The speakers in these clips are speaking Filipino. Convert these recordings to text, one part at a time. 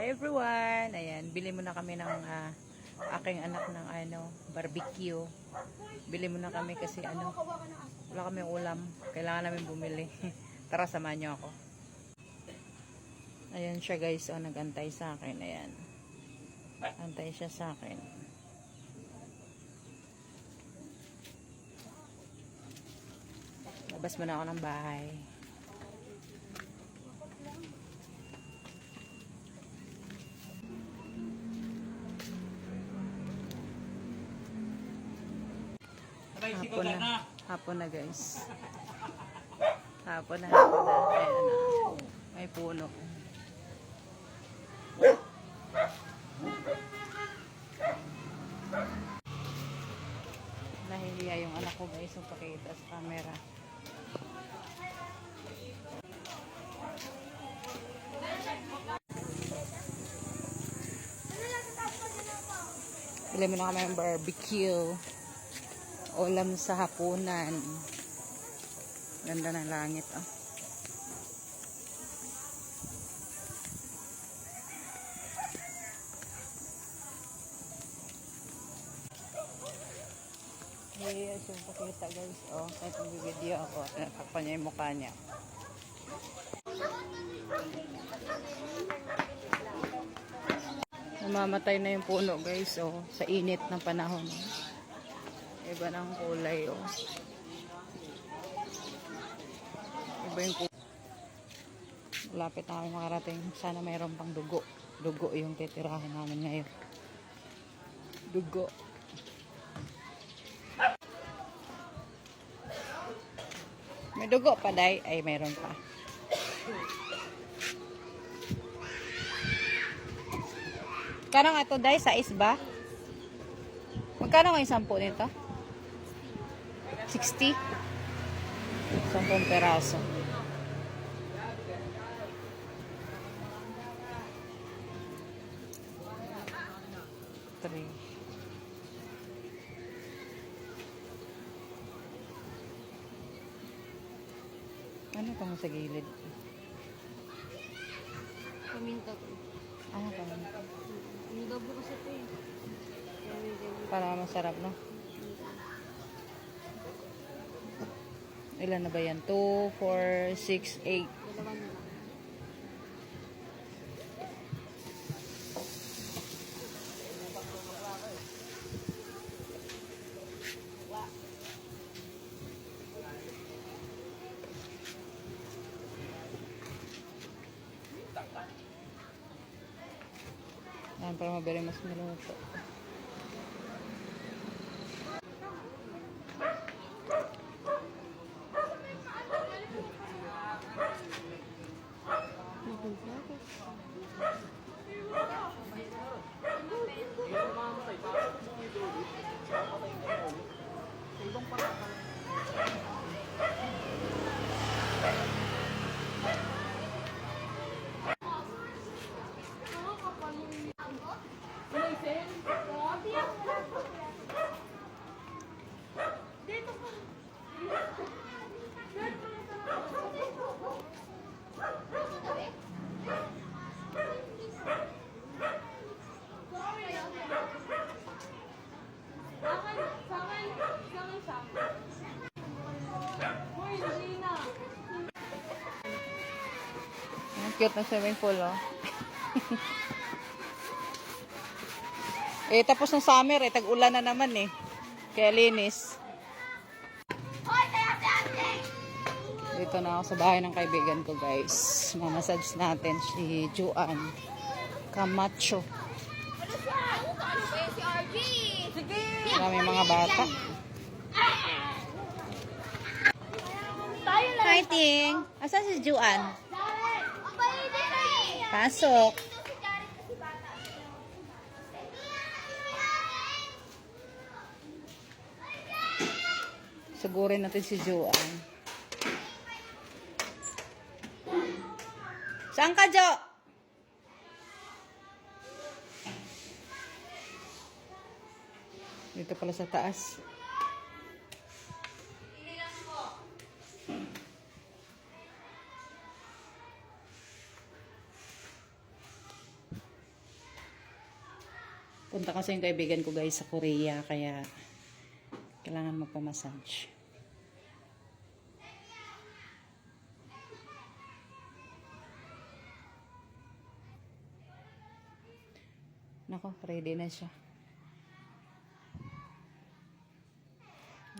Hi everyone! Ayan, bili muna kami ng ah, aking anak ng ano, barbecue. Bili muna kami kasi ano, wala kami ulam. Kailangan namin bumili. Tara, samahan niyo ako. Ayan siya guys, oh, nagantay sa akin. Ayan. Antay siya sa akin. Labas muna ako ng bahay. Hapon na. Hapon na guys. Hapon na, hapon na. Ayan na. May puno. Nahihiya yung anak ko guys yung pakita sa camera. Bili mo na kami ng barbecue. Ulam sa hapunan. Ganda ng langit, oh. Yes, yung pakita guys, oh. Kahit video ako, tinakpan niya yung mukha niya. Namamatay na yung puno guys, oh. Sa init ng panahon. Iba ng kulay, oh. Iba yung kulay. Lapit na makarating. Sana mayroon pang dugo. Dugo yung titirahin namin ngayon. Dugo. May dugo pa, day. Ay, mayroon pa. Kano nga ito, day? Sa isba? Magkano nga yung sampu nito? 60? Sampung peraso. Three. Ano itong sa gilid? Paminta po. Ano pa? Paminta po kasi ito eh. Para masarap, no? Ilan na ba yan? 2, 4, 6, 8. Dalawa na lang. Yan, para mabili mas maluto. Cute ng swimming pool, oh. eh, tapos ng summer, eh. Tag-ulan na naman, eh. Kaya linis. Dito na ako sa bahay ng kaibigan ko, guys. Mamassage natin si Juan Camacho. Marami mga bata. Hi, Ting. Asan si Juan? Pasok. Sugurin natin si Juan. Saan ka, Jo? Dito pala sa taas. Kasi yung kaibigan ko guys sa Korea, kaya kailangan magpamassage. Nako, ready na siya.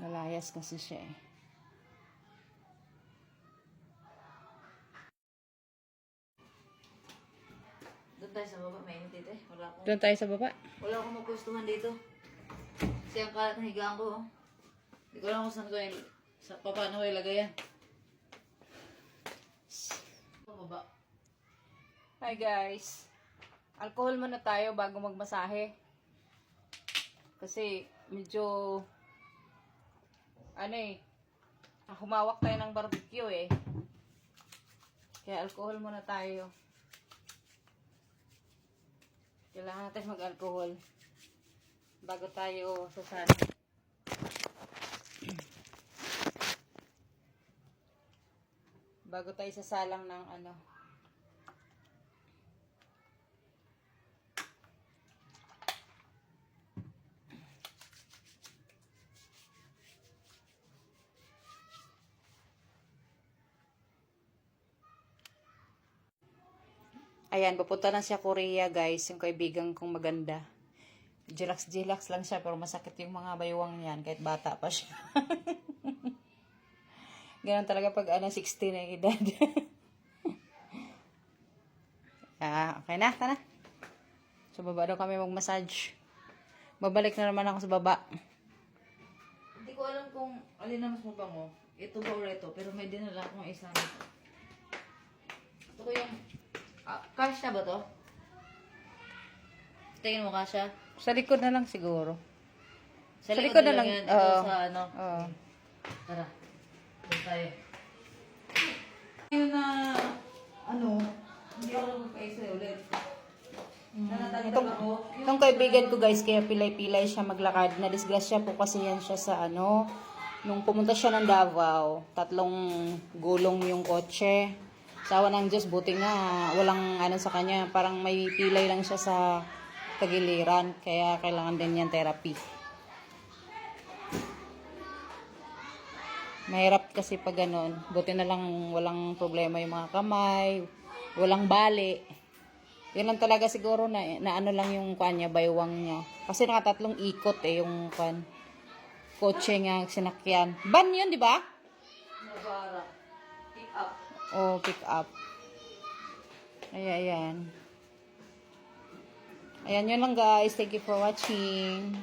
Nalayas kasi siya eh. Doon tayo sa baba, mainit dito eh. Wala akong, Doon tayo sa baba. wala akong mapustuhan dito. Kasi ang kalat ng higaan ko. oh. Hindi ko alam kung saan ko yung, sa, pa- paano ko ilagay yan. Sa baba. Hi guys. Alcohol muna tayo bago magmasahe. Kasi medyo ano eh humawak tayo ng barbecue eh. Kaya alcohol muna tayo. Kailangan natin mag-alcohol bago tayo sasana. bago tayo sasalang ng ano Ayan, papunta na siya Korea, guys. Yung kaibigan kong maganda. Jilax-jilax lang siya, pero masakit yung mga baywang niyan, kahit bata pa siya. Ganun talaga pag ano, 16 na edad. ah, okay na, tara. Sa baba daw kami mag-massage. Babalik na naman ako sa baba. Hindi ko alam kung alin na mas mabango. Ito ba or ito? Pero may dinala akong isa nito. Ito ko yung... Ah, kasha ba to? Tingin mo kasha? Sa likod na lang siguro. Sa, Sa likod na lang. yan. Ito Oo. sa ano. Oo. Tara. Doon tayo. Yun na... Ano? Hindi ako magpaisa ulit. Nanatagdag Itong, itong kaibigan ko guys, kaya pilay-pilay siya maglakad. Na-disgrasya po kasi yan siya sa ano, nung pumunta siya ng Davao, tatlong gulong yung kotse. Sawa ng Diyos, buti nga, walang ano sa kanya, parang may pilay lang siya sa tagiliran, kaya kailangan din niyan therapy. Mahirap kasi pag ganun. Buti na lang walang problema yung mga kamay, walang bali. Yun lang talaga siguro na, na ano lang yung kwan niya, baywang niya. Kasi nakatatlong ikot eh yung kwan. Kotse nga sinakyan. Ban yun, di ba? Nabara. Pick up. O, pick up. Ayan, ayan. Ayan, yun lang guys. Thank you for watching.